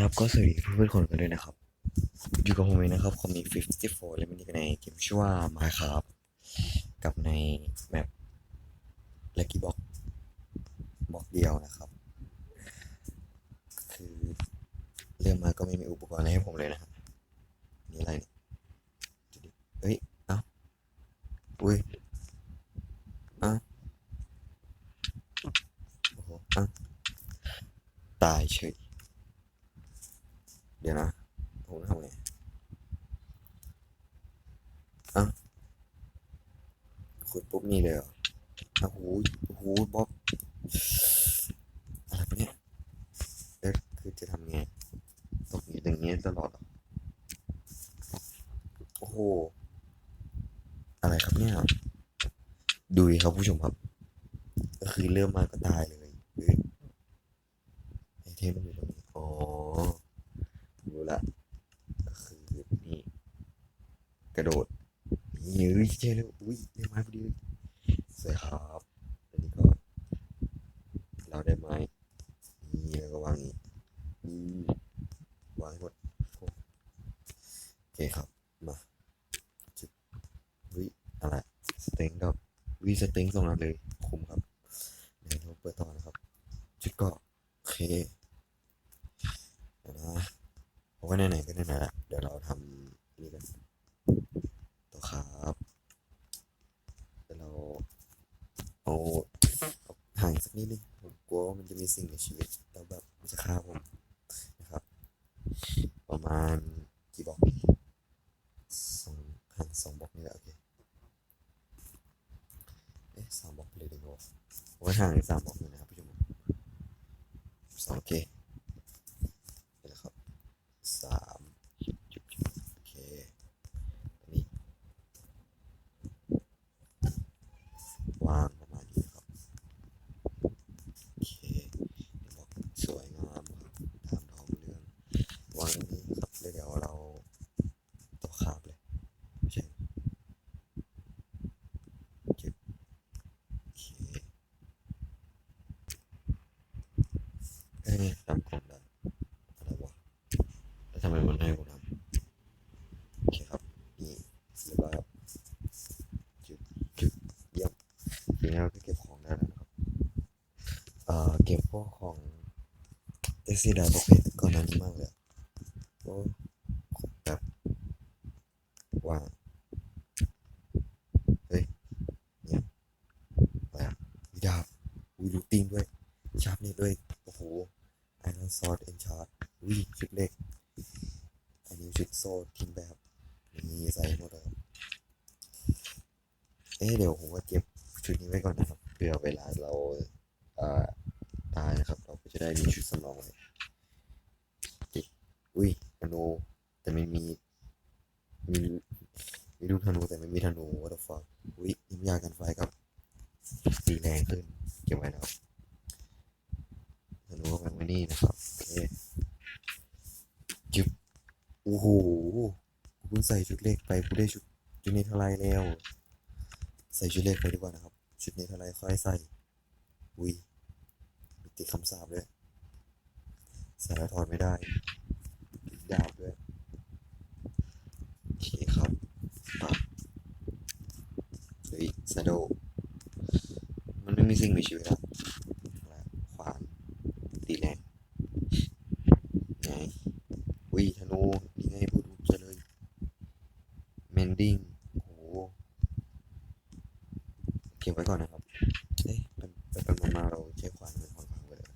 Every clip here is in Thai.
ครับ ก็สวัสดีเพื่อนๆคนกันด้วยนะครับ อยู่กับผมเองนะครับคอมมี54 และมันนี้ก็ในเกมชื่อว่า Minecraft กับในแมป Lucky Block บล็อกเดียวนะครับ คือเริ่มมาก็ไม่มีอุปกรณ์อะไรให้ผมเลยนะครับนี่อะไรเนี่ยเอ้ย เอ้าอุ้ยอ้าโอ้โหอ้าตายเฉย เดี๋ยวนะผมทำไงอะขุดปุ๊บนี่เลยเหรออ้วโหโอ้โหบล็อกอะไรเนี่ยแล้วคือจะทำไงตกอยู่อย่างเงี้ยตลอดโอ้โหอะไรครับเนี่ยดูดิครับผู้ชมครับ ก็คือเริ่มมาก็ตายเลยเฮ้ยไอเทมมันอยู่ตรงนี้ อ๋อ รู้ละก็คือนี่กระโดดนี่ เฮ้ยเจ๊เลยอุ้ยได้ไม้พอดีเลยสวยครับอันนี้ก็ เราได้ไม้นี่แล้วก็วางนี้นี่วางให้หมดโอเคครับมาจุดวิอะไรสเต็งดอกวิสเต็งสองนัดเลยคุ้มครับเดี๋ยวเราเปิดต่อนะครับจุดก็โอเคเดี๋ยวนะผมว่าไหนๆก็ไหนๆละเดี๋ยวเราทำนี่กันต่อครับเดี๋ยวเราเอาเอาห่างสัก นิดนึงผมกลัวว่ามันจะมีสิ่งในชีวิตแล้วแบบมันจะฆ่าผมนะครับ ประมาณกี่บอกสองหันสองบอกนี่แหละโอเคเอ๊ะสามบอกเลยดีกว่าผมห่างอีกสามบอกอกเลยนะครับผู้ชมสองโอเคนี่แหละครับ สามจุดจุดจุดโอเคอันนี้วางประมาณนี้ครับ โอเคบอกสวยงามครับตามท้องเรื่อง วางตรงนี้ครับเดี๋ยวเราต่อคาบเลยไม่ใช่จุดโอเคเอ้ยตามกล่องได้อะไรวะแล้วทำไมมันให้ผมทำโอเคครับนี่เรียบร้อยครับจุดจุดเยี่ยมทีนี้เราก็เก็บของได้แล้วนะครับเอ่อเก็บพวกของเอซีดาประเภทก่อนหน้นมากเลยอะโอ้แบบว่าเฮ้ย เนี่ยอะไรอะมีดาบอุ้ยลูกติงด้วย ชาร์ปนี่ด้วย โอ้โหไอรอนซอร์ดเอนชาร์ดอุ้ยชุดเล็ก อันนี้ชุดโซ่ทิ้งแบบนี่ใส่หมดเลยเอ๊ะเดี๋ยวผมว่าเก็บชุดนี้ไว้ก่อนนะครับเผื่อเวลาเราเอ่อตายนะครับ เราก็จะได้มีชุดสำรองไว้เอ๊ะอุ้ยธนูแต่ไม่มีมีมีลูกธนูแต่ไม่มีธนู what the fuck อุ้ยยิ้มยากันไฟครับตีแรงขึ้นเก็บไว้แล้วธ นูก็แบบไว้นี่นะครับโอเคจึบโอ้โหกูเพิ่งใส่ชุดเล็กไปกูได้ชุดชุดนี้เท่าไรแล้ว ใส่ชุดเล็กไปดีกว่านะครับ ชุดนี้เท่าไรค่อยใส่อุ้ยมีติดคำสาปด้วยส่แล้วถอดไม่ได้ติดดาบด้วยโอเคครับปับเฮ้ยซาโดมันไม่มีสิ่งมีชีวิตแล้วอะไรขวานตีแรงไง อุ้ยธนูนี่ไงพูดถูกซะเลยแมนดิ้งโอ้โหเก็บไว้ก่อนนะครับ เอ๊ะไปไปไปมามาเราใช้ขวานเป็นของขวางไปเลย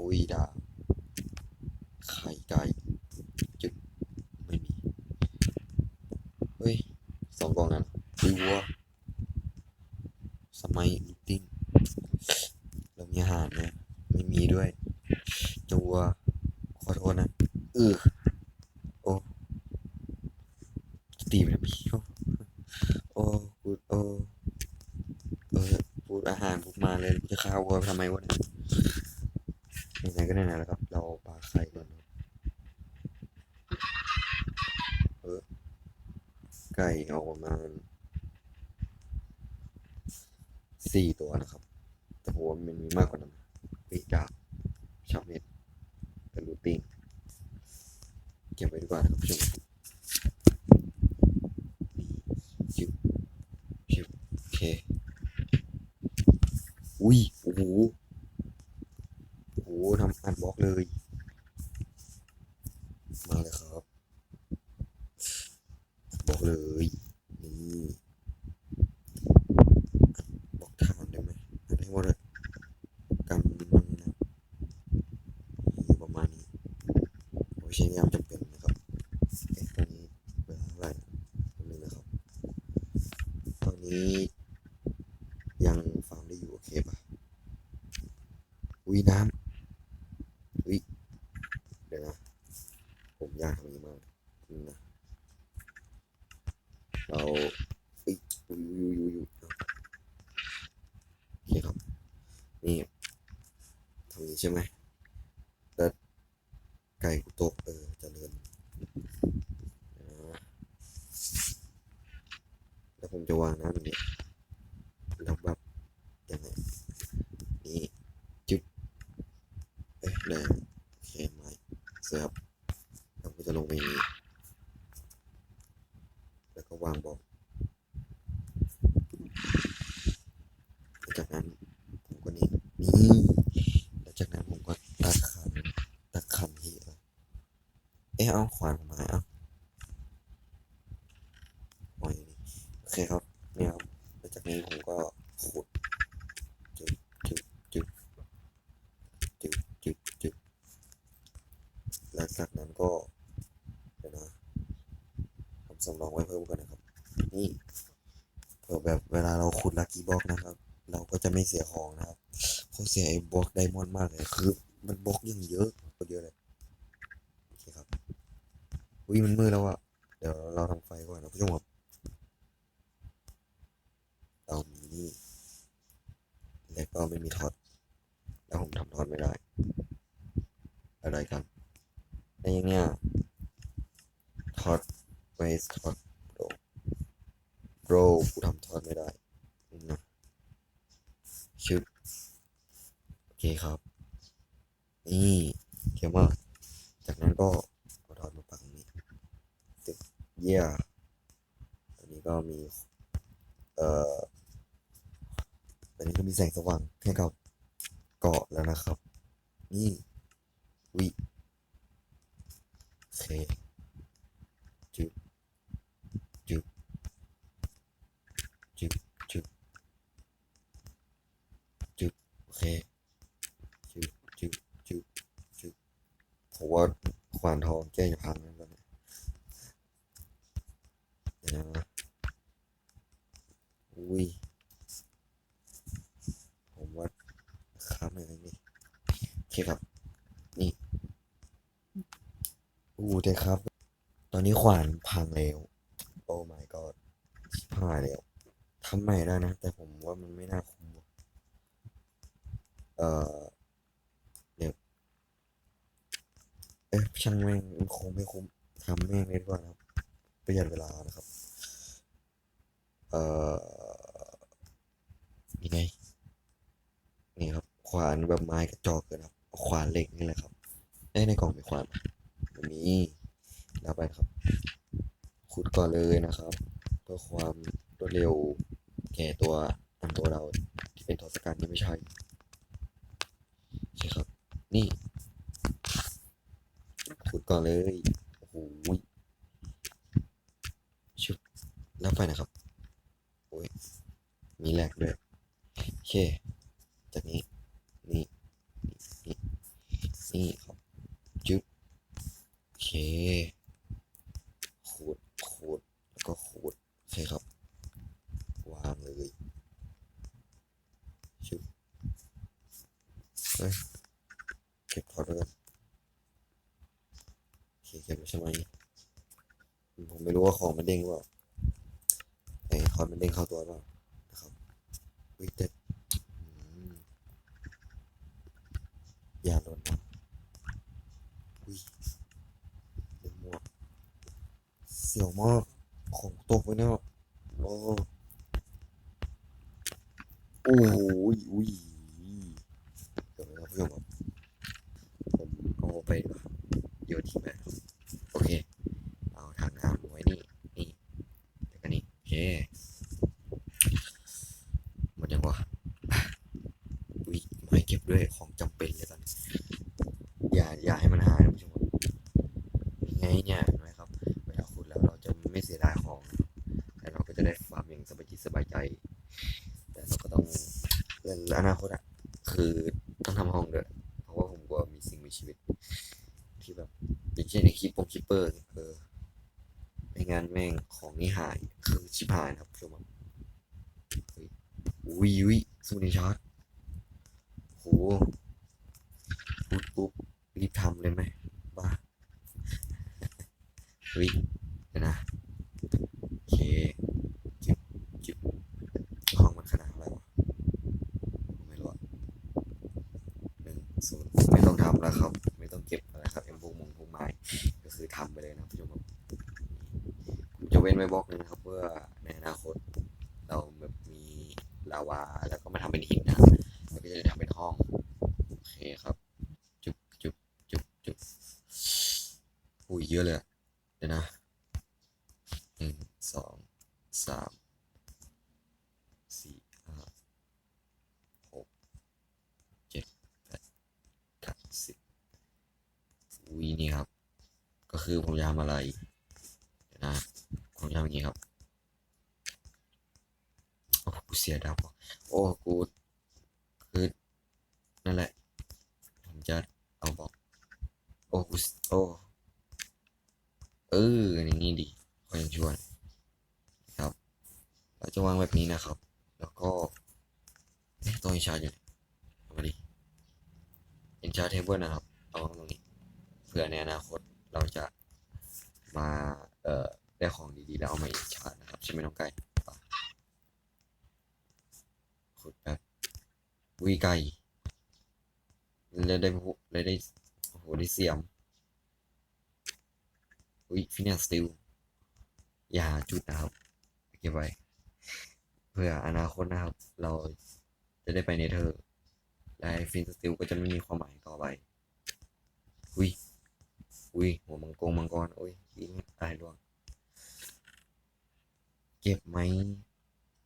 อุ้ยดาบไข่ไก่จุดไม่มี เฮ้ยสองกล่องนั้นอุ้ยวัวสมัยลิตติ้งเรามีอาหารไหมไม่มีด้วย จัวขอโทษนะเออโอ้ตีไปทำไมโอ้โอ้พูดโอ้เออพูดอาหารพูดมาเลยกูจะข้าวัวทำไมวะเนี่ยไหนๆก็ไหนๆแล้วครับ เราปาไข่ก่อนนะเออไก่เอาประมาณสี่ตัวนะครับ แต่ผมว่ามันมีมากกว่านั้นปีกดาบ อุ้ยโอ้โหโอ้โหทำอันบล็อกเลย มาเลยครับ อันบล็อกเลยนี่อันบล็อกฐานได้ไหมอันให้หมดเลยกันมันนะนี่ประมาณนี้โอ้ยใช้งานจำเป็นนะครับเอ๊ะตอนนี้เวลาเท่าไหร่นะแป๊บนึงนะครับ ตอนนี้ยังฟาร์มได้อยู่โอเคปะอุ้ยน้ำอุ้ยเดี๋ยวนะ ผมอยากทำอย่างนี้มากนี่นะ เราอุ้ยอุ้ยอุ้ยอุ้ยอุ้ยเอาโอเคครับ นี่ทำอย่างนี้ใช่ไหมแต่ไก่กูตกเออจเจริญนแล้วผมจะวางน้ำอย่างนี้แล้วแบบยังไงนี่จุดเอ๊ะแรงโอเคไม่เสือครับแล้วก็จะลงไปอย่างนี้ แล้วก็วางบล็อกแล้วจากนั้นผมก็นี่นี่แล้วจากนั้นผมก็ตัดคันตัดคันที่เออเอ๊ะเอาขวานผมหายเอาปล่อยนี่โอเคครับเนี่ยครับแล้วจากนี้ผมก็ขุดจึ๊บจึ๊บจึ๊บจึ๊บจึ๊บจึ๊บแล้วจากนั้นก็เดี๋ยวนะ ผม สำรองไว้เพิ่มกันนะครับ นี่เผื่อแบบเวลาเราขุดลักกี้บล็อกนะครับ เราก็จะไม่เสียของนะครับเพราะเสียไอ้บล็อกไดมอนด์มากเลยคือ มันบล็อกยังเยอะกว่าเยอะเลยโอเคครับอุ้ยมันมืดแล้วอะเดี๋ยวเราทำไฟก่อนนะผู้ชมครับเรามีนี่แล้วก็ไม่มีท็อตแล้วผมทำท็อตไม่ได้ อะไรกันแต่อยังเงี้ยท็อต เวสทอดโรโรกูทำทอดไม่ได้นะชึบโอเคครับ นี่เขียวมาก จากนั้นก็เอาทอดมาปักตรงนี้ตึกเยี่ยอันนี้ก็มี เอ่อตอนนี้ก็มีแสงสว่างให้กับเกาะแล้วนะครับ นี่วิโอเค จึ๊บจึ๊บจึ๊บจึ๊บจึ๊บโอเคจึ๊บจึ๊บจึ๊บจึ๊บ ผมว่าขวานทองแก้จะพังแล้วตอนนี้เดี๋ยวนะอุ้ย ผมว่าค้ำอะไรนี่โอเคครับ นี่ อู้เด็กครับ ตอนนี้ขวานพังแล้ว โอ้ my god ชิบหายแล้วทำใหม่ได้นะ แต่ผมว่ามันไม่น่าคุ้ม เอ่อเดี๋ยวเอ๊ะ ช่างแม่งมันคงไม่คุ้มทำแม่งเลยดีกว่านะครับประหยัดเวลานะครับ เอ่อยังไงนี่ครับ ขวานแบบไม้กระจอกเลยนะครับขวานเหล็กนี่แหละครับได้ในกล่องมีขวานมีแล้วไปครับขุดก่อนเลยนะครับเพื่อความรวดเร็วแก่ตัวอันตัวเราที่เป็นทศกัณฐ์นี่ไม่ใช่ใช่ครับ นี่ ขุดก่อนเลย โอ้โหชุบแล้วไปนะครับ โอ้ย มีแหลกด้วยโอเค จากนี้ นี่ นี่ นี่ครับจุ๊บโอเค ขูด ขูด แล้วก็ขูด โอเคครับ วางเลยชึบเฮ้ยเก็บพอร์ตไว้ก่อนโอเคเก็บไว้ใช่ไหมผมไมันเด้งเปล่าไอ้คอนมันเด้งเข้าตัวเปล่านะครับวิเต็ดอย่าหล่นนะอุ้ยเต็มหมวกเสียวมากของตกไปเนี่ยโอ้โอ้โหอุ้ยเดี๋ยวนะครับเพื่อนครับผมเอาไปดีกว่าโยนทิ้งไปครับโอเค เอาทางน้ำไว้นี่ นี่แล้วก็นี่ โอเค หมดยังวะ เก็บด้วยของจำเป็นเลยตอนนี้ อย่าอย่าให้มันหายนะผู้ชมครับยังไงเนี่ยเห็นไหมครับเวลาขุดแล้วเราจะไม่เสียดายของนะครับแล้วเราก็จะได้ฟาร์มอย่างสบายจิตสบายใจ แต่เราก็ต้องเรื่ ออนาคตอะคือต้องทำห้องด้วยเพราะว่าผมกลัวมีสิ่งมีชีวิต ที่แบบอย่างเช่นในคลิปปงคลิปเปอร์เนี่ยเออไม่งั้นแม่งของนี่หายคือชิบหายครับผู้ชมครับอุ้ยอุ้ยสูนิชาร์ดโหปุ๊บปุ๊บรีบทำเลยไหมบ้าเฮ้ยเดี๋ยวนะโอเคจิบจิบห้องมันขนาดอะไรวะผมไม่รู้อะหนึ่งศูนย์ไม่ต้องทำแล้วครับ ไม่ต้องเก็บอะไรครับเอ็มพวกมงพวกไม้ก็คือทำไปเลยนะผู้ชมครับผมจะเว้นไว้บล็อกหนึงนะครับเพื่อในอนาคต เราแบบมีลาวาแล้วก็มาทำเป็นหินนะแล้วก็จะได้ทำเป็นห้อง โอเคครับ จุบจุบจุบจุบอุ้ยเยอะเลยอะเดี๋ยวนะหนึ่งสองสามสี่ห้าหกเจ็ดแปดเก้าสิบอุ้ยนี่ครับ ก็ คือผมจะทำอะไรนะผมจะทำอย่างนี้ครับ โอ้กูเสียดาวโอ้กูคือนั่นแหละ ผมจะเอาบอก โอ้กูโอ้เอออย่างนี้ดีคอยชวนครับ เราจะวางแบบนี้นะครับ แล้วก็เอ๊ะตัวอินชาร์อยู่ไหนมาดิอินชาร์เทเบิลนะครับ เอาวางตรงนี้เผื่อในอนาคต จะมาเอ่อได้ของดีๆแล้วเอามาอินชาร์นะครับ ใช่ไหมน้องไก่ไขุดแบบวิไก่เลยได้พวกเลยได้โอ้โหได้เสียมวิฟินแลนสติลอย่าจุดนะครับเก็บไว้เพื่ออนาคตนะครับ เราจะได้ไปเนเธอร์และฟินสติลก็จะไม่มีความหมายต่อไปอุ้ย อุ้ยหัวมังกรมังกรโอ้ยยิงตายร่วง เก็บไหม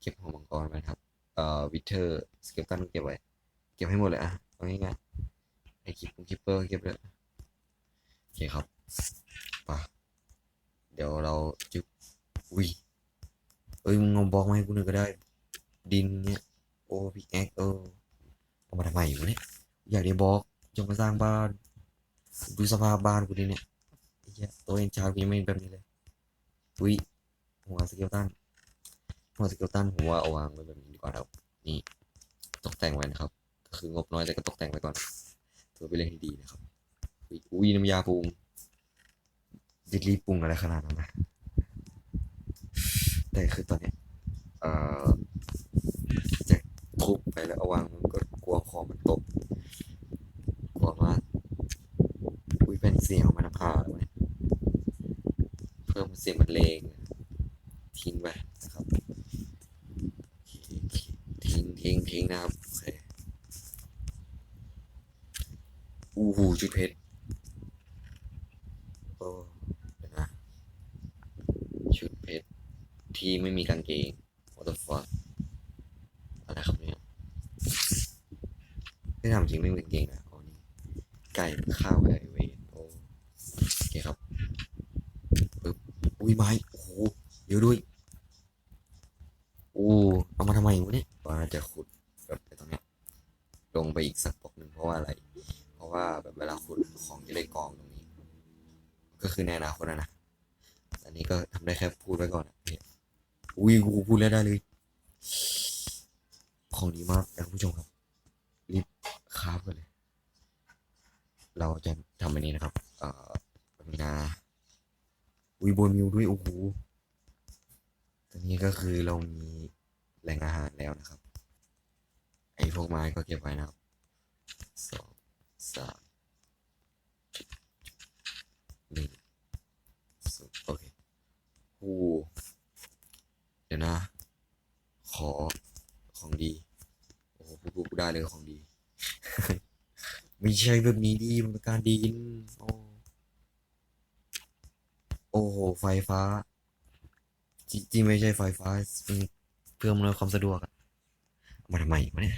เก็บหัวมังกรไว้ครับ เอ่อวิเทอร์สเก็ปตันเก็บไว้ เก็บให้หมดเลยอะเอาง่ายๆไอคิปคิปเปอร์เก็บเลยโอเคครับป่ะเดี๋ยวเราจุบอุ้ยเอ้ยมึงเอาบล็อกมาให้กูหน่อยก็ได้ ดินเนี่ยโอ้พิกแอคเออเอามาทำไมวะเนี่ยอยากได้บล็อกจงมาสร้างบ้าน ดูสภาพบ้านกูดิเนี่ยไอ้เหี้ยตัวเองชากูยังไม่เป็นแบบนี้เลยอุ้ยหัวสเกลตันหัวสเกลตันผมว่าเอาวางไว้แบบนี้ดีกว่าครับนี่ตกแต่งไว้นะครับ ก็คืองบน้อยแต่ก็ตกแต่งไว้ก่อนถือไปนเรื่องที่ดีนะครับอุ้ยน้ำยาปรุงจะรีบปรุงอะไรขนาดนั้นนะแต่คือตอนเนี้ยเอ่อจะทุบไปแล้วเอาวางก็กลัวของมันตกกลัวมาก อุ้ยเป็นเสียงมันพาแล้วเนี่ยเพิ่มเสียงบรรเลงทิ้งไปนะครับทิ้งทิ้งทิ้งนะครับโอเคอู้หูจุดเพชรโอ้เดี๋ยวนะชุดเพชรที่ไม่มีกางเกง what the fuck อะไรครับเนี่ยไม่ทำจริงไม่มีกางเกงนะอ๋อนี่ไก่ข้าวไก่เวนโอ้โอเคครับปึ๊บอุ้ยไม้โอ้โหเยอะด้วยโอ้เอามาทำไมวะเนี่ยว่าจะขุดแบบไปตรงเนี้ยลงไปอีกสักปอกหนึ่งเพราะว่าอะไร เพราะว่าแบบเวลาขุดของจะได้กองตรงนี้ ก็คือในอนาคตนะนะอันนี้ก็ทำได้แค่พูดไว้ก่อนนะเนี่ยอุ้ยกูพูดแล้วได้เลย ของดีมากนะคุณผู้ชมครับ รีบคราฟกันเลย เรา จะทำอันนี้นะครับ เอ่อมีนาวีโบมิวด้วยโอ้โหตอนนี้ก็คือเรามีแหล่งอาหารแล้วนะครับ ไอ้พวกไม้ก็เก็บไว้นะครับสองสามหนึ่งโอเคโอ้เดี๋ยวนะ ขอของดี โอ้โหพูดพูดได้เลยของดี ไม่ใช่แบบนี้ดีมันเป็นการดีนโอ้โอโห ไฟฟ้า จริงไม่ใช่ไฟฟ้าเพื่อมเลยความสะดวกอะมาทำไมมาเนี่ย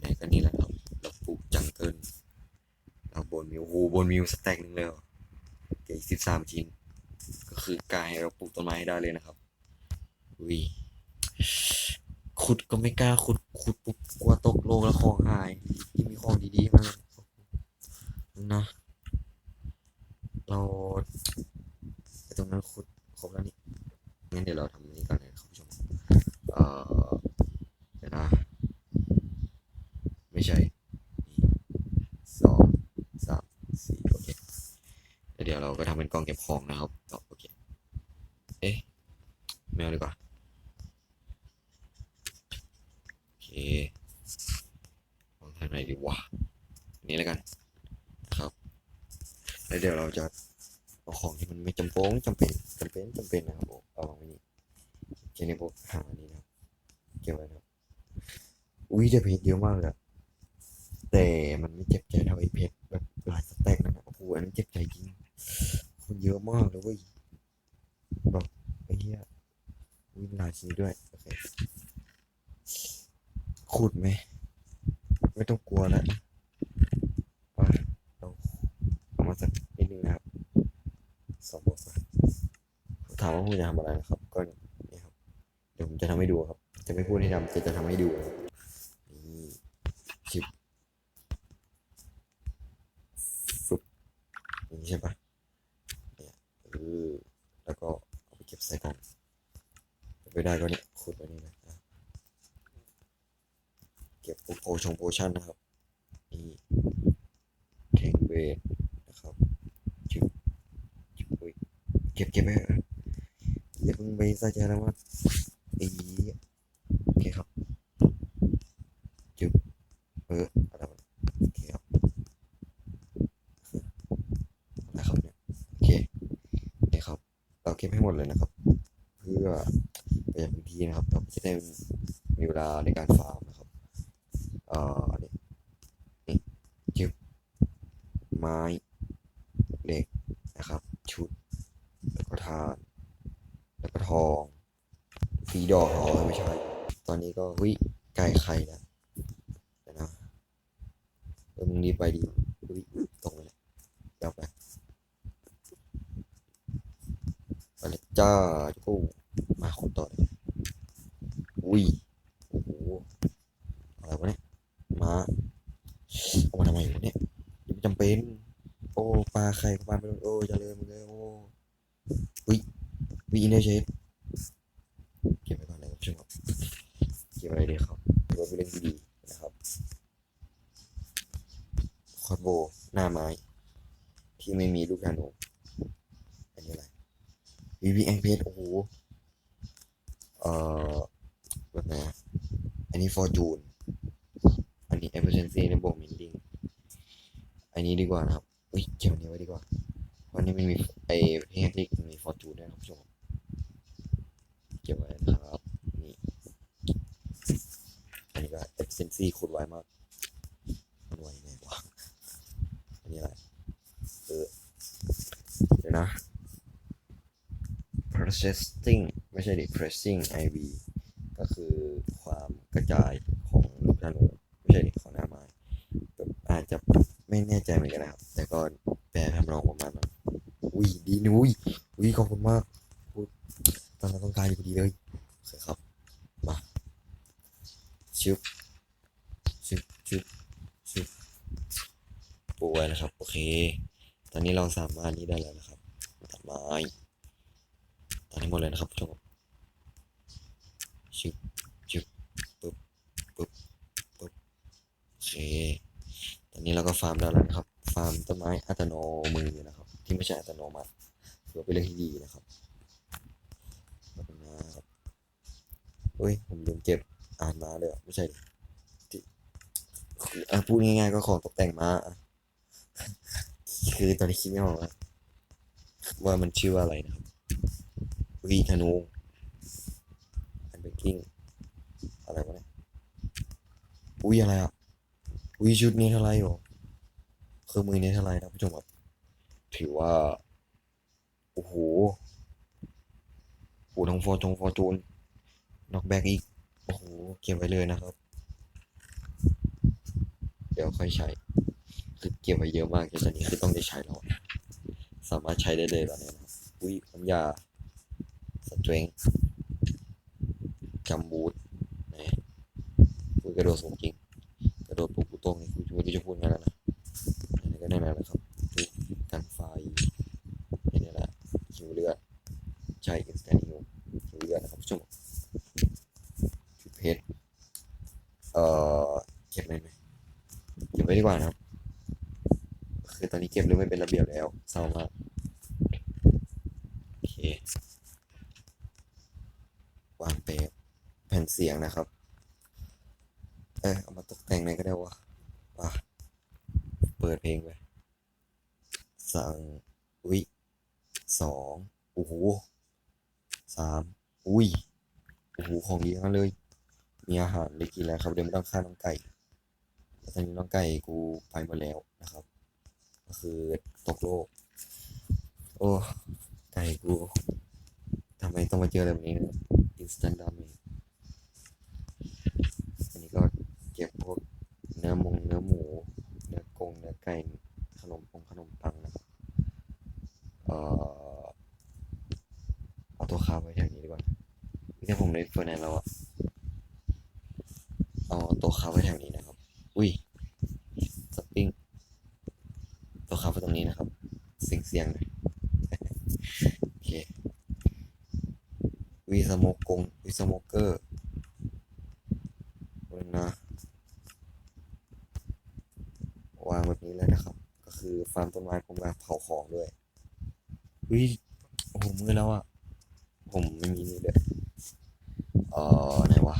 ไหนๆก็นี่แหละเราเราปลูกจังเกินเราบนมิวโอ้โหบนมิวสแต็กนึงเลยเกือบสิบสามชิ้น ก็คือกายเราปลูกต้นไม้ให้ได้เลยนะครับวิ ขุดก็ไม่กล้าขุดขุดปุ๊บกลัวตกโลกแล้วของหายที่มีของดีๆมากนะ เราไปตรงนั้นขุดครบแล้วนี่งั้นเดี๋ยวเราทำนี้ก่อนนะครับผู้ชมเอ่อเดี๋ยวนะ ไม่ใช่สองสามสี่โอเคแล้วเดี๋ยวเราก็ทำเป็นกล่องเก็บของนะครับโอเคเอ๊ะไม่เอาดีกว่า โอเควางทางไหนดีวะนี้แล้วกันครับแล้วเดี๋ยวเราจะเอาของที่มันไม่จำเป็นจำเป็นจำเป็นจำเป็นนะครับผมเอาวางไว้นี่เช่นในพวกหาอันนี้นะเก็บไว้นะครับอุ้ยจะเพจเยอะมากเลยแต่มันไม่เจ็บใจเท่าไอ้เพจแบบหลายสแต็กนั่ะโอ้โหอันนั้นเจ็บใจจริงคนเยอะมากเลยเว้ยแบบไอ้เหี้ยอุ้ยหลายชิ้นด้วยโอเค ขุดไหม ไม่ต้องกลัวแล้วไปเราเอามาสักนิดนึงนะครับสองบทถามว่าผมจะทำอะไรนะครับ ก็นี่ครับ เดี๋ยวผมจะทำให้ดูครับ จะไม่พูดให้ทำจะจะทำให้ดูครับนี่ชิบฟึบนี้ใช่ปะเนี่ยเออแล้วก็เอาไปเก็บใส่กล่องไปได้ก็เนี่ยขุดไว้นี่นะ ก็บพวกโพชงโพชั่นนะครับนี่เทงเบดนะครับชิบชิบอุ้เก็บเก็บไปเถอย่าเพิ่งไปใส่ใจแล้วว่าอ้โอเคครับจุบเอออะไรโอเคครับอะไรครับเนี่ยโอเคเนี่ยครับเราเก็บให้หมดเลยนะครับ เพื่อประหยัดพื้นที่นะครับเราจะได้มีเวลาในการฟาร์มนะครับ เอ่อนี่นี่จึบไม้เหล็กนะครับ ชุด แล้วก็ทาน แล้วก็ทอง สีดอกอ๋อไม่ใช่ ตอนนี้ก็วิไก่ไข่แล้วนะเออมึงรีบไปดิวิตรงเลยเดี๋ยวไปไปเลยจ้าจุกูมาคนต่อเลยอุ้ยโอ้โหอะไรวะเนี่ยมาเอามาทำไมวะเนี่ยยังไม่จำเป็น โอ้ปลาไข่ปลาไปโดนโอ้อย่าเลยมึงเลยโอ้วิวิอินเนอร์เชฟเก็บไว้ก่อนเลยครับผู้ชมครับเก็บอะไรดีครับถือว่าเป็นเรื่องที่ดีนะครับคอร์โบหน้าไม้ ที่ไม่มีลูกธนูอันนี้อะไร วีวีแองเพโอ้โห เอ่อแบบไหนอันนี้ฟอร์จูน อันนี้ efficiency ในบวกมินดิ้งอันนี้ดีกว่านะครับอุ้ยเก็บอันนี้ไว้ดีกว่า เพราะอันนี้มันมีไอ้เพลงที่มันมีฟอร์จูนด้วยนะครับผู้ชมเก็บไว้นะครับ นี่ อันนี้ก็ efficiency คูณไว้มากมันไวไงวะอันนี้อะไรเออเดี๋ยวนะ processing ไม่ใช่ดิ pressing IV ก็คือความกระจายของลูกธนูไม่ใช่ดิของหน้าไม้อาจจะไม่แน่ใจเหมือนกันนะครับ แต่ก็แปลทำนองประมาณนั้นอุ้ยดีนุ้ยอุ้ยขอบคุณมากพูดตอนนั้นต้องการอยู่พอดีเลยโอเคครับ มาชึบชึบชึบชึบปูไว้นะครับ โอเค ตอนนี้เราสามารถนี้ได้แล้วนะครับตัดไม้ ให้หมดเลยนะครับทุกคนชึบชึบปึ๊บปึ๊บปึ๊บโอเคตอนนี้เราก็ฟาร์มได้แล้วนะครับ ฟาร์มต้นไม้อัตโนมือนะครับ ที่ไม่ใช่อัตโนมัติถือว่าเป็นเรื่องที่ดีนะครับขอบคุณนะครับเฮ้ยผมลืมเก็บอ่านมาเลยอะไม่ใช่ที่พูดง่ายๆก็ของตกแต่งมาคือตอนนี้คิดไม่ออกว่าว่ามันชื่อว่าอะไรนะครับ วีธนูอันเบกกิ้งอะไรวะเนี่ยอุ้ยอะไรอะอุ้ยชุดนี้เท่าไรหรอเครื่องมือนี้เท่าไรนะผู้ชมครับถือว่าโอ้โหโอ้ทองฟอร์จงฟอร์จูนน็อกแบ็กอีกโอ้โหเก็บไว้เลยนะครับ เดี๋ยวค่อยใช้คือเก็บไว้เยอะมากจนตอนนี้คือต้องได้ใช้แล้วสามารถใช้ได้เลยตอนนี้นะครับอุ้ยน้ำยา สตรงกัมบูดนะอุ้ยกระโดดสูงจริง กระโดดปุ๊บกูตรงนี่กูไม่รู้จะพูดไงแล้วนะนนี้ก็แน่นอนแหละครับอุ้ยกันไฟนี่แหละหิวเลือดใช่อินสแตนหิวหิวเลือดนะครับผู้ชมชุดเพชรเอ่อเก็บไหมไหมเก็บไว้ดีกว่านะครับ คือตอนนี้เก็บเริ่มไม่เป็นระเบียบแล้วเศร้ามากโอเควางเปบแผ่นเสียงนะครับ เออเอามาตกแต่งหน่อยก็ได้วะว่ะเปิดเพลงไปสั่งอุ้ยสองโอ้โหสามอุ้ยโอ้โหของดีทั้งเลย มีอาหารได้กินแล้วครับเดี๋ยวไม่ต้องฆ่าน้องไก่แต่ตอนนี้น้องไก่กูไปหมดแล้วนะครับ ก็คือตกโลก โอ้ ไก่กูทำไมต้องมาเจออะไรแบบนี้เนี่ย instant damage อันนี้ก็เก็บพวกเนื้อมงเนื้อหมู เนื้อ ก่ขนมปงขนมปังนะครับเอ่อเอาตัวคาไว้แถวนี้ดีกว่าไม่ใช่ผมได้เฟอร์แนนแล้วอะเอาตัวคาไว้แถวนี้นะครับ อุ้ยสปริงตัวคาไว้ตรงนี้นะครับ เสียงเสียงหน่อยโอเควีสโมกกงวีสโมเกอร์เลยนะ วางแบบนี้เลยนะครับ ก็คือฟาร์มต้นไม้ผมแบบเผาของด้วย วิโอ้โหมือแล้วอะผมไม่มีนี่เลยเอ่อไหนวะ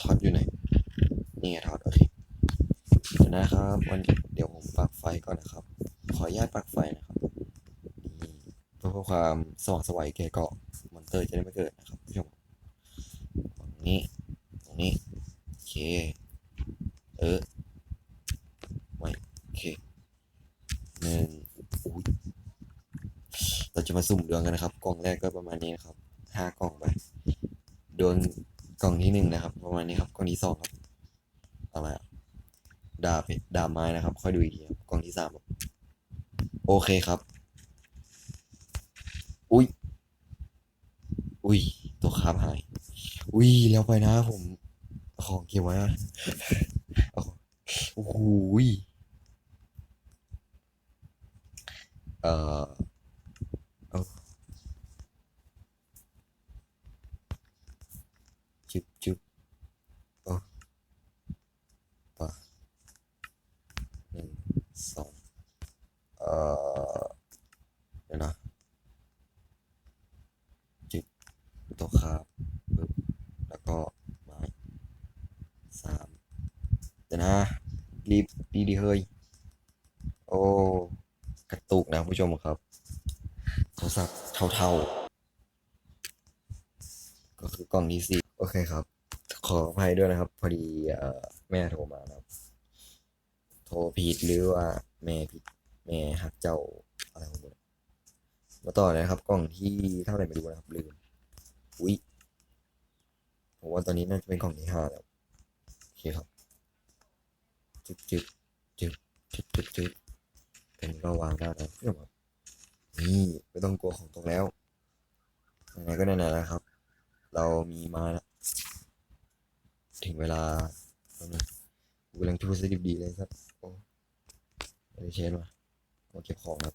ท็อตอยู่ไหน นี่ไงท็อตโอเคเดี๋ยวนะครับวันเดี๋ยวผมปลักไฟก่อนนะครับ ขออนุญาตปลักไฟนะครับนี่เพื่อความสว่างสวัยแก่เกาะมอนเตอร์จะได้ไม่เกิดนะครับผู้ชมตรงนี้ ตรงนี้ โอเค เออ ไม่โอเคหนึ่งอุ้ยเราจะมา สุ่มดวงกันนะครับ กล่องแรกก็ประมาณนี้นะครับห้ากล่องไปดวงกล่องที่หนึ่งนะครับ ประมาณนี้ครับกล่องที่สองครับอะไรดาบดาบไม้นะครับ ค่อยดูอีกทีครับกล่องที่สามครับโอเคครับ อุ้ยอุ้ยตัวคาบหาย อุ้ยแล้วไปนะผม ของเก็บไว้อะโอ้โหเอ่อเอาจุบจุบโอ้ปะหนึ่งสอง เอ่อเดี๋ยวนะจุบตัวคาบปึ๊บแล้วก็ไม้สามเดี๋ยวนะรีบดีดีเฮ้ยโอ้กระตุกนะผู้ชมครับโทรศัพท์เท่าๆ ก็คือกล่องที่สี่โอเคครับ ขออภัยด้วยนะครับ พอดีแม่โทรมานะครับ โทรผิดหรือว่าแม่ผิด แม่หักเจ้าอะไรของผมมาต่อเลยครับ กล่องที่เท่าไหร่ไม่รู้นะครับลืมอุ๊ยผมว่าตอนนี้น่าจะเป็นกล่องที่ห้าแล้วโอเคครับจึ๊บจึ๊บจึ๊บจึ๊บจึ๊บจึ๊บเป็นก็วางได้นะเพื่อนครับนี่ไม่ต้องกลัวของตกแล้วไหนก็ไหนๆแล้วครับ เรามีมาแล้วถึงเวลาแล้วนะกูกำลังทูสดิบดีเลยครับโอ้ไม่ได้เชนมา มเก็บของครับ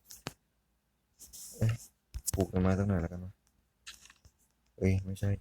เอ๊ะปลูกต้นไม้ตั้งหน่อยแล้วกันวะเอ้ย ไม่ใช่